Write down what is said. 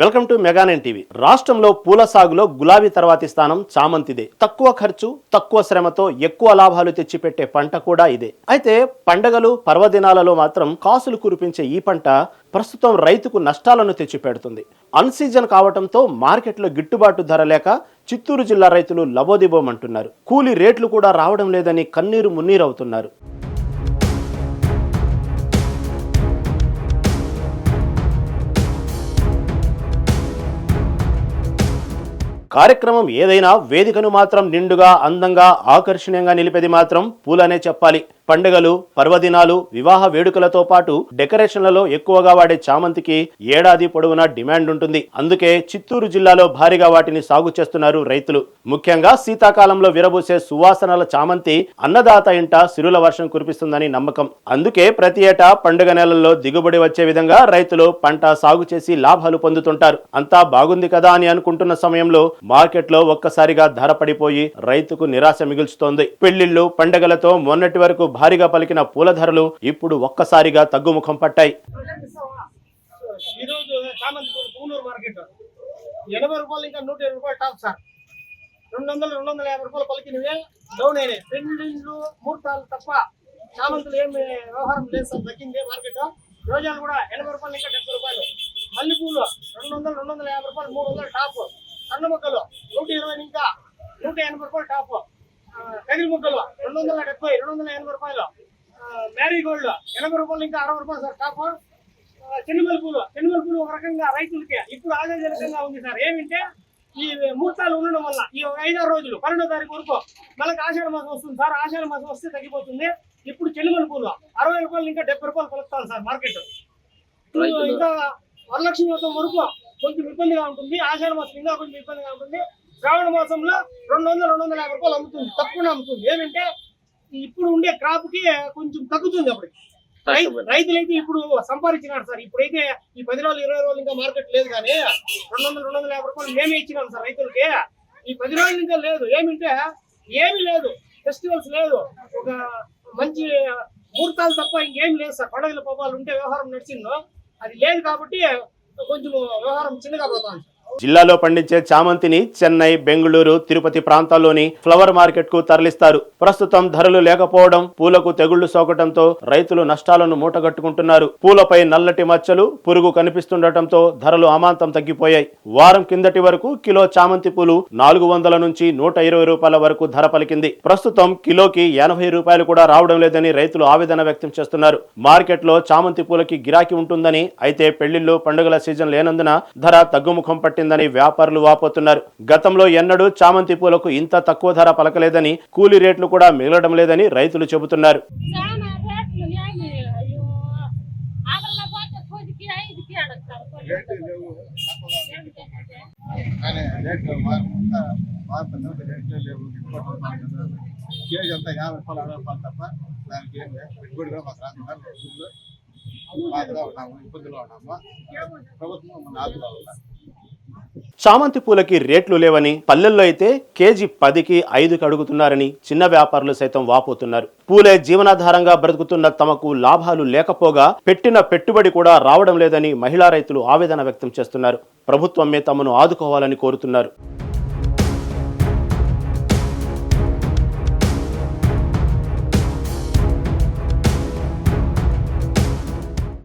Welcome to Mega Nine TV. రాష్ట్రంలో పూల సాగులో గులాబీ తర్వాతి స్థానం చామంతిదే. తక్కువ ఖర్చు తక్కువ శ్రమతో ఎక్కువ లాభాలు తెచ్చిపెట్టే పంట కూడా ఇదే. అయితే పండగలు పర్వదినాలలో మాత్రం కాసులు కురిపించే ఈ పంట ప్రస్తుతం రైతుకు నష్టాలను తెచ్చిపెడుతుంది. అన్సీజన్ సీజన్ కావటంతో మార్కెట్లో గిట్టుబాటు ధర లేక చిత్తూరు జిల్లా రైతులు లబోదిబోమంటున్నారు కూలీ రేట్లు కూడా రావడం లేదని కన్నీరు మున్నీరవుతున్నారు. కార్యక్రమం ఏదైనా వేదికను మాత్రం నిండుగా అందంగా ఆకర్షణీయంగా నిలిపేది మాత్రం పూలనే చెప్పాలి. పండుగలు పర్వదినాలు వివాహ వేడుకలతో పాటు డెకరేషన్లలో ఎక్కువగా వాడే చామంతికి ఏడాది పొడవునా డిమాండ్ ఉంటుంది. అందుకే చిత్తూరు జిల్లాలో భారీగా వాటిని సాగు చేస్తున్నారు రైతులు. ముఖ్యంగా శీతాకాలంలో విరబూసే సువాసనల చామంతి అన్నదాత ఇంట సిరుల వర్షం కురిపిస్తుందని నమ్మకం. అందుకే ప్రతి ఏటా పండుగ నెలల్లో దిగుబడి వచ్చే విధంగా రైతులు పంట సాగు చేసి లాభాలు పొందుతుంటారు. అంతా బాగుంది కదా అని అనుకుంటున్న సమయంలో మార్కెట్లో ఒక్కసారిగా ధర పడిపోయి రైతుకు నిరాశ మిగుల్చుతోంది. పెళ్ళిళ్ళు పండగలతో మొన్నటి వరకు భారీగా పలికిన పూల ధరలు ఇప్పుడు ఒక్కసారిగా తగ్గుముఖం పట్టాయి. ఈరోజు చామంతి పూలు పూనూరు మార్కెట్. ఎనభై రూపాయలు ఇంకా నూట ఇరవై రూపాయలు టాప్ సార్. రెండు వందలు రెండు వందల యాభై రూపాయలు పలికినవే డౌన్ అయినాయి. పెండింగ్లు ముహూర్తాలు తప్ప చామంతులు ఏమి వ్యవహారం లేదు సార్ తగ్గింది మార్కెట్. రోజాలు కూడా ఎనభై రూపాయలు ఇంకా డెబ్బై రూపాయలు. మల్లెపూలు రెండు వందలు రెండు వందల యాభై రూపాయలు మూడు వందలు టాప్. సన్న మొక్కలు నూట ఇరవై ఇంకా నూట ఎనభై రూపాయలు టాప్. కదిరి మొక్కలు రెండు వందల డెబ్బై రెండు వందల ఎనభై రూపాయలు. మ్యారీ గోల్డ్ ఎనభై రూపాయలు ఇంకా అరవై రూపాయలు సార్ టాప్ చెన్నుమల పూలు చెన్నుమల పూలు ఒక రకంగా రైతులకి ఇప్పుడు ఆదాయజనకంగా ఉంది సార్. ఏమంటే ఈ ముహూర్తాలు ఉండడం వల్ల ఈ ఒక ఐదారు రోజులు పన్నెండో తారీఖు వరకు మనకి ఆషాఢ మాసం వస్తుంది సార్. ఆషాఢ మాసం వస్తే తగ్గిపోతుంది. ఇప్పుడు చెన్నుమల పూలు అరవై రూపాయలు ఇంకా డెబ్బై రూపాయలు పలుకుతాను సార్ మార్కెట్. ఇంకా వరలక్ష్మి వ్రతం వరకు కొంచెం ఇబ్బందిగా ఉంటుంది. ఆషాఢ మాసం ఇంకా కొంచెం ఇబ్బందిగా ఉంటుంది. శ్రావణ మాసంలో రెండు వందలు రెండు వందల యాభై రూపాయలు అమ్ముతుంది. తప్పకుండా అమ్ముతుంది. ఏమంటే ఇప్పుడు ఉండే క్రాప్కి కొంచెం తగ్గుతుంది అప్పుడు. రై- రైతులైతే ఇప్పుడు సంపాదించినారు సార్. ఇప్పుడైతే ఈ పది రోజులు ఇరవై రోజులు ఇంకా మార్కెట్ లేదు కానీ రెండు వందలు రెండు వందల యాభై రూపాయలు మేమే ఇచ్చినాం సార్ రైతులకి. ఈ పది రోజులు ఇంకా లేదు. ఏమంటే ఏమీ లేదు. ఫెస్టివల్స్ లేదు. ఒక మంచి ముహూర్తాలు తప్ప ఇంకేం లేదు సార్. పండుగల పబ్బాలు ఉంటే వ్యవహారం నడిచిందో అది లేదు కాబట్టి కొంచెం వ్యవహారం చిన్నగా పోతాం సార్. జిల్లాలో పండించే చామంతిని చెన్నై బెంగళూరు తిరుపతి ప్రాంతాల్లోని ఫ్లవర్ మార్కెట్కు తరలిస్తారు. ప్రస్తుతం ధరలు లేకపోవడం పూలకు తెగుళ్ళు సోకటంతో రైతులు నష్టాలను మూటగట్టుకుంటున్నారు. పూలపై నల్లటి మచ్చలు పురుగు కనిపిస్తుండటంతో ధరలు అమాంతం తగ్గిపోయాయి. వారం కిందటి వరకు కిలో చామంతి పూలు నాలుగు వందల నుంచి నూట ఇరవై రూపాయల వరకు ధర పలికింది. ప్రస్తుతం కిలోకి ఎనభై రూపాయలు కూడా రావడం లేదని రైతులు ఆవేదన వ్యక్తం చేస్తున్నారు. మార్కెట్లో చామంతి పూలకి గిరాకీ ఉంటుందని అయితే పెళ్ళిళ్ళు పండుగల సీజన్ లేనందున ధర తగ్గుముఖం పట్టింది. పట్టిందని వ్యాపారులు వాపోతున్నారు. గతంలో ఎన్నడూ చామంతి పూలకు ఇంత తక్కువ ధర పలకలేదని కూలీ రేట్లు కూడా మిగలడం లేదని రైతులు చెబుతున్నారు. కేజీ అంతా యాభై రూపాయలు అరవై రూపాయలు తప్ప దానికి ఏం లేదు. పెట్టుబడి కూడా మాకు రాకుండా రైతులు బాధగా ఉన్నాము ఇబ్బందులో ఉన్నాము. ప్రభుత్వం ఆదులో ఉన్నారు. చామంతి పూలకి రేట్లు లేవని పల్లెల్లో అయితే కేజీ పదికి ఐదుకి అడుగుతున్నారని చిన్న వ్యాపారులు సైతం వాపోతున్నారు. పూలే జీవనాధారంగా బ్రతుకుతున్న తమకు లాభాలు లేకపోగా పెట్టిన పెట్టుబడి కూడా రావడం లేదని మహిళా రైతులు ఆవేదన వ్యక్తం చేస్తున్నారు. ప్రభుత్వమే తమను ఆదుకోవాలని కోరుతున్నారు.